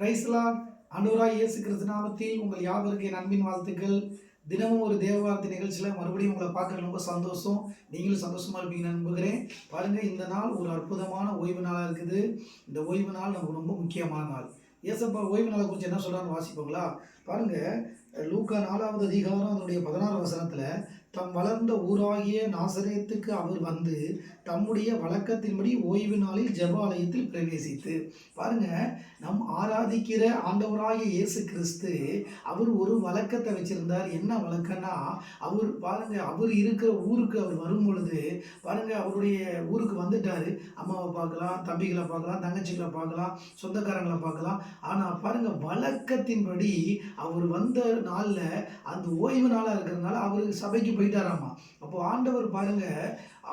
பிரைஸ்லாம் அனுரா இயேசு கிறிஸ்து நாமத்தில் உங்கள் யாவருக்கு என் அன்பின் வாழ்த்துக்கள். தினமும் ஒரு தேவ வார்த்தை நிகழ்ச்சியில் மறுபடியும் உங்களை பார்க்குற ரொம்ப சந்தோஷம். நீங்களும் சந்தோஷமாக இருப்பீங்கன்னு நம்புகிறேன். பாருங்கள் இந்த நாள் ஒரு அற்புதமான ஓய்வு நாளாக இருக்குது. இந்த ஓய்வு நாள் நமக்கு ரொம்ப முக்கியமான நாள். ஏசப்பா ஓய்வு நாளை குறித்து என்ன சொல்கிறான்னு வாசிப்போங்களா? பாருங்கள் லூக்கா நாலாவது அதிகாரம் அதனுடைய பதினாறு வசனத்தில் தம் வளர்ந்த ஊராகிய நாசரேத்துக்கு அவர் வந்து தம்முடைய வழக்கத்தின்படி ஓய்வு நாளில் ஜெபாலயத்தில் பிரவேசித்து. பாருங்க நம் ஆராதிக்கிற ஆண்டவராகிய இயேசு கிறிஸ்து அவர் ஒரு வழக்கத்தை வச்சிருந்தார். என்ன வழக்கம்னா அவர் பாருங்க அவர் இருக்கிற ஊருக்கு அவர் வரும் பொழுது பாருங்க அவருடைய ஊருக்கு வந்துட்டாரு. அம்மாவை பார்க்கலாம் தம்பிகளை பார்க்கலாம் தங்கச்சிகளை பார்க்கலாம் சொந்தக்காரங்களை பார்க்கலாம். ஆனால் பாருங்க வழக்கத்தின்படி அவர் வந்த நாளில் அந்த ஓய்வு நாளாக இருக்கிறதுனால அவருக்கு சபைக்கு போயிட்டாராமா. அப்போ ஆண்டவர் பாருங்க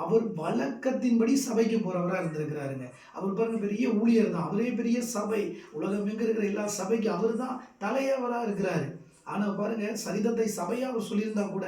அவர் வழக்கத்தின்படி சபைக்கு போகிறவராக இருந்திருக்கிறாருங்க. அவர் பாருங்க பெரிய ஊழியர் தான். அவரே பெரிய சபை. உலகம் எங்க இருக்கிற எல்லா சபைக்கு அவர் தான் தலையவராக இருக்கிறாரு. ஆனால் பாருங்க சரிதத்தை சபையாக அவர் சொல்லியிருந்தா கூட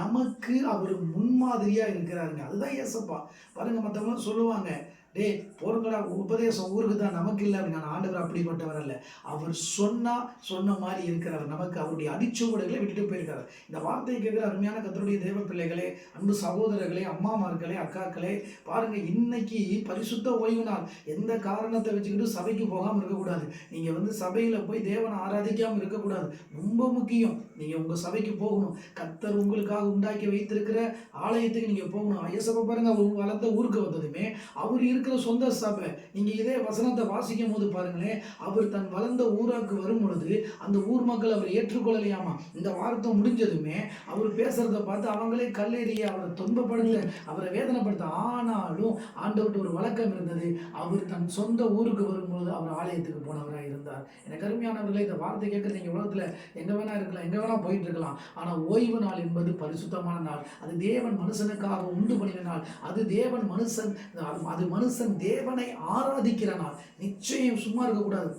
நமக்கு அவர் முன்மாதிரியாக இருக்கிறாருங்க. அதுதான் ஏசப்பா பாருங்க மற்றவங்க சொல்லுவாங்க டேய் போருங்கடா உபதேசம் ஊருக்கு தான் நமக்கு இல்லை அப்படின்னு ஆண்டவர் அப்படிப்பட்டவர் அல்ல. அவர் சொன்னால் சொன்ன மாதிரி இருக்கிறார். நமக்கு அவருடைய அடிச்சுவடுகளை விட்டுட்டு போயிருக்காரு. இந்த வார்த்தையை கேட்குற அருமையான கத்தருடைய தேவ பிள்ளைகளே அன்பு சகோதரர்களே அம்மாமார்களே அக்காக்களே பாருங்க இன்னைக்கு பரிசுத்த ஓய்வு நாள். எந்த காரணத்தை வச்சுக்கிட்டு சபைக்கு போகாமல் இருக்கக்கூடாது. நீங்கள் வந்து சபையில் போய் தேவனை ஆராதிக்காமல் இருக்கக்கூடாது. ரொம்ப முக்கியம். நீங்கள் உங்கள் சபைக்கு போகணும். கத்தர் உங்களுக்காக உண்டாக்கி வைத்திருக்கிற ஆலயத்துக்கு நீங்கள் போகணும். ஐயசப்ப பாருங்க அவர் வளர்த்த ஊருக்கு வந்ததுமே அவர் இருக்கிற சொந்த சபை. நீங்கள் இதே வசனத்தை வாசிக்கும் போது பாருங்களேன் அவர் தன் வளர்ந்த ஊராக்கு வரும் பொழுது அந்த ஊர் மக்கள் அவர் ஏற்றுக்கொள்ளலையாமா? இந்த வார்த்தை முடிஞ்சதுமே அவர் பேசுறத பார்த்து அவங்களே கல்லெறிய அவரை துன்பப்படுத்த அவரை வேதனைப்படுத்த. ஆனாலும் ஆண்டவர்கிட்ட ஒரு வழக்கம் இருந்தது. அவர் தன் சொந்த ஊருக்கு வரும்பொழுது அவர் ஆலயத்துக்கு போனவராக இருந்தார். எனக்கு அருமையானவர்களே இந்த வார்த்தை கேட்குறது நீங்கள் உலகத்தில் எங்கே வேணா இருக்கலாம் எங்கே வேணா போயிட்டு இருக்கலாம். ஆனால் ஓய்வு நாள் என்பது பரிசுத்தமான நாள். அது தேவன் மனுஷனுக்காக உண்டு பண்ணின நாள். அது தேவன் மனுஷன் அது- மனுஷன் மனுஷன் தேவனை ஆராதிக்கிற நாள் நிச்சயம் சும்மா இருக்கக்கூடாது.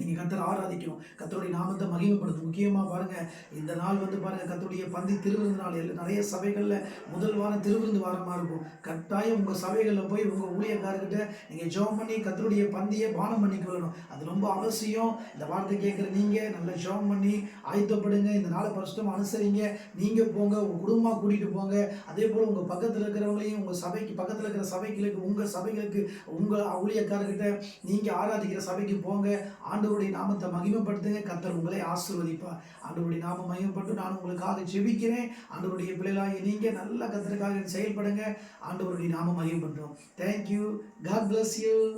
நீங்கள் கத்தரை ஆராதிக்கணும். கத்தருடைய நாமத்தை மகிமைப்படுத்தும். முக்கியமாக பாருங்கள் இந்த நாள் வந்து பாருங்கள் கத்தருடைய பந்தி திருவிருந்து நாள் எல்லாம் நிறைய சபைகளில் முதல் வாரம் திருவிருந்து வாரமாக இருக்கும். கட்டாயம் உங்கள் சபைகளில் போய் உங்கள் ஊழியக்காரர்கிட்ட நீங்கள் ஜெபம் பண்ணி கத்தருடைய பந்தியை பானம் பண்ணி கொள்ளணும் அது ரொம்ப அவசியம். இந்த வார்த்தை கேட்குற நீங்கள் நல்லா ஜெபம் பண்ணி ஆயத்தப்படுங்க. இந்த நாளை பரிசுத்தமாக அனுசரிங்க. நீங்கள் போங்க உங்கள் குடும்பமாக கூட்டிகிட்டு போங்க. அதே போல் உங்கள் பக்கத்தில் இருக்கிறவங்களையும் உங்கள் சபைக்கு பக்கத்தில் இருக்கிற சபைகளுக்கு உங்கள் சபைகளுக்கு உங்கள் ஊழியக்காரர்கிட்ட நீங்கள் ஆராதிக்கிற சபைக்கு போங்க. ஆண்டு ஆண்டவருடைய நாமத்தை மகிமைப்படுத்துங்க. கத்தர் உங்களை ஆசீர்வதிப்பார். ஆண்டவருடைய நாமம் மகிமைப்பட்டு நான் உங்களுக்காக ஜெபிக்கிறேன். ஆண்டவருடைய பிள்ளைகளாகி நீங்கள் நல்ல கத்தருக்காக செயல்படுங்க. ஆண்டவருடைய நாமம் மகிமைப்பட்டோம் thank you God bless you